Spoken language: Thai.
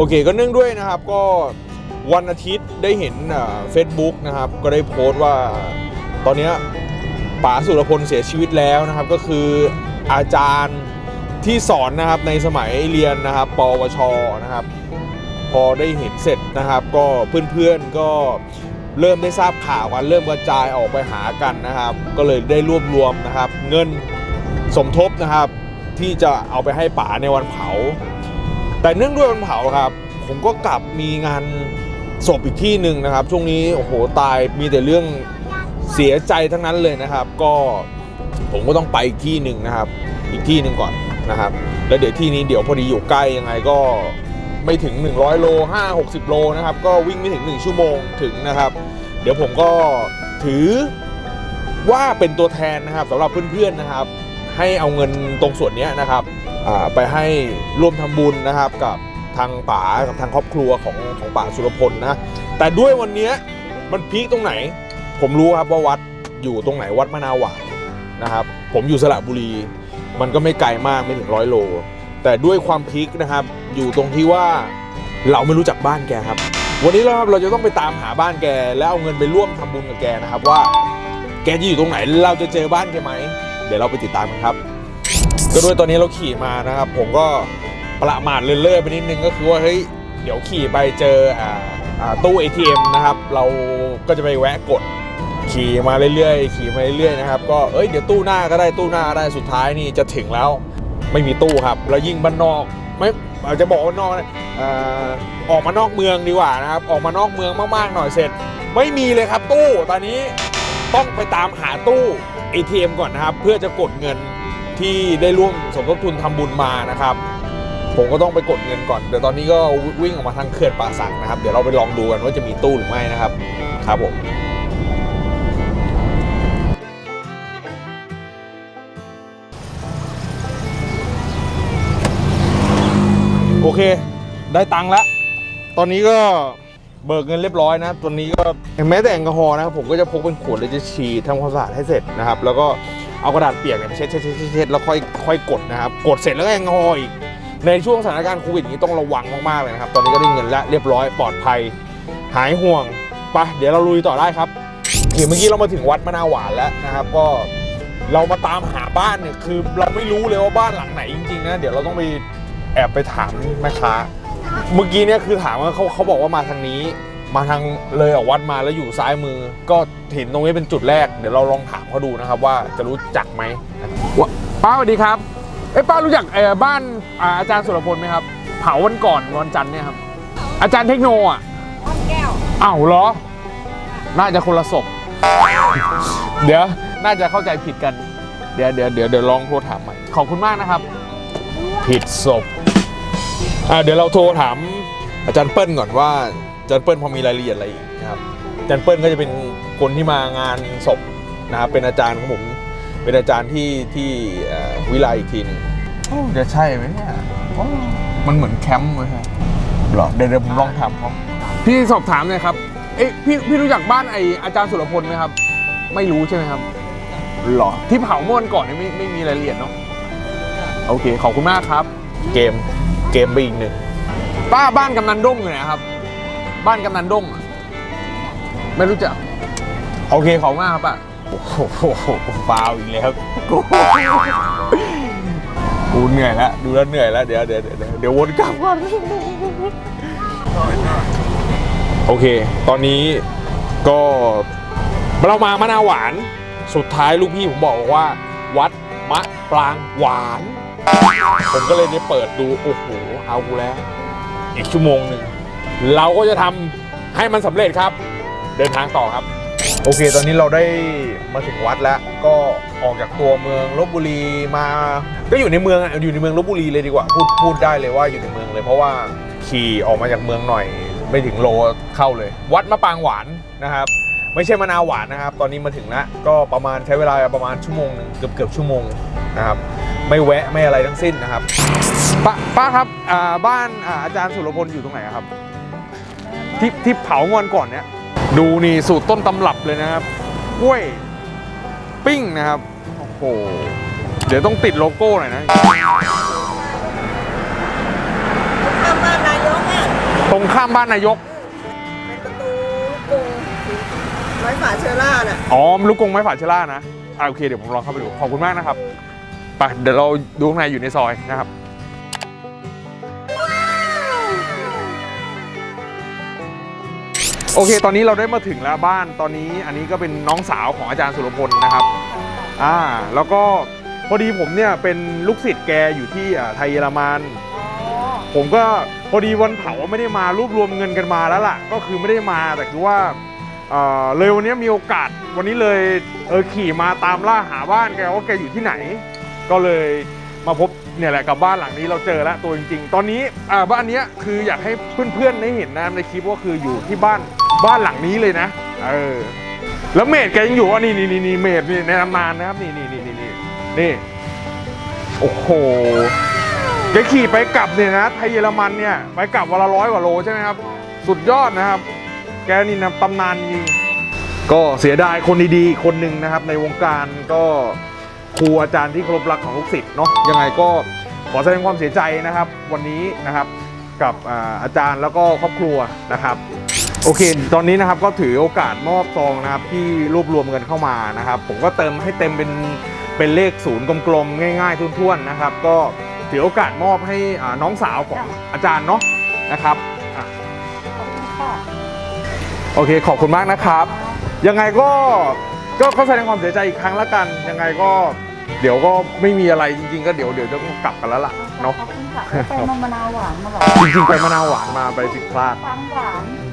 โอเคก็เนื่องด้วยนะครับก็วันอาทิตย์ได้เห็นเฟซบุ๊กนะครับ ก็ได้โพสต์ว่าตอนนี้ป๋าสุรพลเสียชีวิตแล้วนะครับ ก็คืออาจารย์ที่สอนนะครับในสมัยเรียนนะครับ ปวชนะครับ พอได้เห็นเสร็จนะครับ ก็เพื่อนๆก็เริ่มได้ทราบข่าวกันเริ่มกระจายออกไปหากันนะครับ ก็เลยได้รวบรวมนะครับ เงินสมทบนะครับ ที่จะเอาไปให้ป๋าในวันเผา แต่เนื่องด้วยวันเผาครับ ผมก็กลับมีงานศพอีกที่หนึ่งนะครับ ช่วงนี้โอ้โหตายมีแต่เรื่องเสียใจทั้งนั้นเลยนะครับ ก็ผมก็ต้องไปอีกที่หนึ่งนะครับ อีกที่หนึ่งก่อนนะครับ แล้วเดี๋ยวที่นี้เดี๋ยวพอดีอยู่ใกล้ยังไงก็ไม่ถึง 100 โล 5 60 โลนะครับ ก็วิ่งไม่ถึง 1 ชั่วโมงถึงนะครับ เดี๋ยวผมก็ถือว่าเป็นตัวแทนนะครับสำหรับเพื่อนๆนะครับ ให้เอาเงินตรงส่วนนี้นะครับ ไปให้ร่วมทำบุญนะครับกับทางป๋ากับทางครอบครัวของของป๋าสุรพลนะ แต่ด้วยวันนี้มันพีคตรงไหน ผมรู้ครับว่าวัดอยู่ตรงไหนวัดมะนาวหวานนะครับ ผมอยู่สระบุรี มันก็ไม่ไกลมากไม่ถึงร้อยโล แต่ด้วยความพีคนะครับ อยู่ตรงที่ว่าเราไม่รู้จักบ้านแกครับ วันนี้เราเราจะต้องไปตามหาบ้านแก แล้วเอาเงินไปร่วมทำบุญกับแกนะครับว่า แกจะอยู่ตรงไหนเราจะเจอบ้านแกไหมเดี๋ยวเราไปติดตามกันครับ ก็ด้วยตอนนี้เราขี่มานะครับ ผมก็ประมาทเลื่อยๆไปนิดนึงก็คือว่าเฮ้ยเดี๋ยวขี่ไปเจออ่าตู้ ATM นะครับ เราก็จะไปแวะกดขี่มาเรื่อยๆ ขี่มาเรื่อยๆนะครับก็เอ้ยเดี๋ยวตู้หน้าก็ได้ตู้หน้าได้สุดท้ายนี่จะถึงแล้ว ไม่มีตู้ครับ แล้วยิ่งบ้านนอกไม่อาจจะบอกว่านอกนะเออออกมานอกเมืองดีกว่านะครับ ออกมานอกเมืองมากๆหน่อยเสร็จ ไม่มีเลยครับตู้ตอนนี้ต้องไปตามหาตู้ ATM ก่อนนะครับ เพื่อจะกดเงิน ที่ได้ร่วมสมทบทุนทำบุญมานะครับ ผมก็ต้องไปกดเงินก่อน เดี๋ยวตอนนี้ก็วิ่งออกมาทางเขื่อนป่าสักนะครับ เดี๋ยวเราไปลองดูกันว่าจะมีตู้หรือไม่นะครับ ครับผมโอเค ได้ตังค์แล้ว ตอนนี้ก็เบิกเงินเรียบร้อยนะตัวนี้ก็แม้แต่แอลกอฮอล์นะครับผมก็จะพกเป็นขวดเลยจะฉีดทำความสะอาดให้เสร็จนะครับ แล้วก็ เอากระดาษเปียกเนี่ยเช็ดเช็ดเช็ดเช็ดแล้วค่อยค่อยกดนะครับ กดเสร็จแล้วก็แอลกอฮอล์อีกในช่วงสถานการณ์โควิดอย่างนี้ต้องระวังมากๆเลยนะครับ ตอนนี้ก็ได้เงินแล้วเรียบร้อยปลอดภัย หายห่วงไปเดี๋ยวเราลุยต่อได้ครับโอเคเมื่อกี้เรามาถึงวัดมะนาวหวานแล้วนะครับ ก็เรามาตามหาบ้านเนี่ยคือเราไม่รู้เลยว่าบ้านหลังไหนจริงๆนะเดี๋ยวเราต้องไปแอบไปถามแม่ค้าเมื่อกี้เนี่ยคือถามว่าเขาเขาบอกว่ามาทางนี้ มาทางเลยออกวัดมาแล้วอยู่ซ้ายมือ ก็เห็นตรงนี้เป็นจุดแรกเดี๋ยวเราลองถามเขาดูนะครับว่าจะรู้จักไหมวะป้าสวัสดีครับเอ้ยป้ารู้จักเอ่อบ้านอ่าอาจารย์สุรพลไหมครับ เผาวันก่อนวันจันทร์เนี่ยครับ อาจารย์เทคโนอะห้องแก้วอ้าวเหรอ น่าจะคนละศพเดี๋ยวน่าจะเข้าใจผิดกัน เดี๋ยวเดี๋ยวเดี๋ยวเดี๋ยวลองโทรถามใหม่ขอบคุณมากนะครับ ผิดศพอ่าเดี๋ยวเราโทรถามอาจารย์เปิ้ลก่อนว่าอา จารย์เปิ้ลพอมีรายละเอียดอะไรอีกนะครับอาจารย์เปิ้ลก็จะเป็นคนที่มางานศพนะครับเป็นอาจารย์ของผมเป็นอาจารย์ที่ที่เอ่อวิไลอีกทีหนึงโอ้จะใช่ไหมเนี่ยโอ้มันเหมือนแคมป์เลยฮะหรอเดี๋ยวเดี๋ยวผมลองถามเขาพี่สอบถามเลยครับเอ๊ะพี่พี่รู้จักบ้านไออาจารย์สุรพลไหมครับ ไม่รู้ใช่ไหมครับหรอที่เผาเมื่อวันก่อนนี่ไม่ไม่มีรายละเอียดเนาะโอเคขอบคุณมากครับ เกมเกมไปอีกหนึ่งป้าบ้านกำนันด้งอยู่ไหนครับ บ้านกำนันดงอะไม่รู้จัก โอเคขอบคุณมากครับป้าโอ้โหฟาวอีกแล้วกูกูเหนื่อยแล้วดูแล้วเหนื่อยแล้วเดี๋ยวเดี๋ยวเดี๋ยวเดี๋ยววนกลับก่อนโอเค ตอนนี้ก็เรามามะนาวหวานสุดท้ายลูกพี่ผมบอกว่า วัดมะปรางหวาน ผมก็เลยได้เปิดดู โอ้โหเอากูแล้ว อีกชั่วโมงหนึ่ง เราก็จะทำให้มันสำเร็จครับ เดินทางต่อครับ โอเค ตอนนี้เราได้มาถึงวัดแล้ว ก็ออกจากตัวเมืองลบบุรีมา ก็อยู่ในเมืองอะอยู่ในเมืองลบบุรีเลยดีกว่า พูดพูดได้เลยว่าอยู่ในเมืองเลย เพราะว่าขี่ออกมาจากเมืองหน่อย ไม่ถึงโลเข้าเลย วัดมะปรางหวานนะครับ ไม่ใช่มะนาวหวานนะครับ ตอนนี้มาถึงแล้วก็ประมาณใช้เวลาประมาณชั่วโมงหนึ่งเกือบเกือบชั่วโมงนะครับ ไม่แวะไม่อะไรทั้งสิ้นนะครับ ป้าป้าครับอ่าบ้านอ่าอาจารย์สุรพลอยู่ตรงไหนครับ ที่ที่เผางอนก่อนเนี้ยดูนี่สูตรต้นตำรับเลยนะครับกล้วยปิ้งนะครับ โอ้โห เดี๋ยวต้องติดโลโก้หน่อยนะ ทำบ้านนายกอะรงข้ามบ้านนายก เป็นประตูกรุงไม้ฝาเชอร่าน่ะอ๋อลูกกรงไม้ฝาเชล่านะอ่าโอเคเดี๋ยวผมลองเข้าไปดู ขอบคุณมากนะครับ ไปเดี๋ยวเราดูข้างในอยู่ในซอยนะครับ โอเค ตอนนี้เราได้มาถึงแล้วบ้านตอนนี้อันนี้ก็เป็นน้องสาวของอาจารย์สุรพลนะครับอ่าแล้วก็พอดีผมเนี่ยเป็นลูกศิษย์แกอยู่ที่อ่าไทยเยอรมัน ผมก็พอดีวันเผาไม่ได้มารวบรวมเงินกันมาแล้วล่ะ ก็คือไม่ได้มาแต่คือว่าเอ่อเลยวันนี้มีโอกาสวันนี้เลยเออขี่มาตามล่าหาบ้านแกว่าแกอยู่ที่ไหน ก็เลยมาพบเนี่ยแหละกับบ้านหลังนี้เราเจอแล้วตัวจริง ๆ ตอนนี้อ่าบ้านเนี้ยคืออยากให้เพื่อนๆได้เห็นนะในคลิปว่าคืออยู่ที่บ้าน บ้านหลังนี้เลยนะ เออ แล้วเมดแกยังอยู่อะนี่นี่นี่นี่เมดนี่ในตำนานนะครับ นี่นี่นี่นี่นี่นี่ โอ้โห แกขี่ไปกลับเนี่ยนะไทยเยอรมันเนี่ย ไปกลับวันละร้อยกว่าโลใช่ไหมครับ สุดยอดนะครับ แกนี่นะตำนานจริง ก็เสียดายคนดีๆ คนหนึ่งนะครับ ในวงการก็ครูอาจารย์ที่เคารพรักของลูกศิษย์เนาะ ยังไงก็ขอแสดงความเสียใจนะครับ วันนี้นะครับกับอาจารย์แล้วก็ครอบครัวนะครับ โอเค ตอนนี้นะครับก็ถือโอกาสมอบซองนะครับที่รวบรวมเงินเข้ามานะครับ ผมก็เติมให้เต็มเป็นเป็นเลขศูนย์กลมๆง่ายๆทุ่นๆนะครับ ก็ถือโอกาสมอบให้อ่าน้องสาวของอาจารย์เนาะนะครับอะโอเคขอบคุณมากนะครับ ยังไงก็ก็ก็แสดงความเสียใจอีกครั้งละกัน ยังไงก็เดี๋ยวก็ไม่มีอะไรจริง ๆ ก็เดี๋ยวเดี๋ยวจะกลับกันแล้วล่ะเนาะขอบคุณค่ะไปมะนาวหวานมาแบบจริงๆไปมะนาวหวานมาไปผิดพลาดฟังหวานอื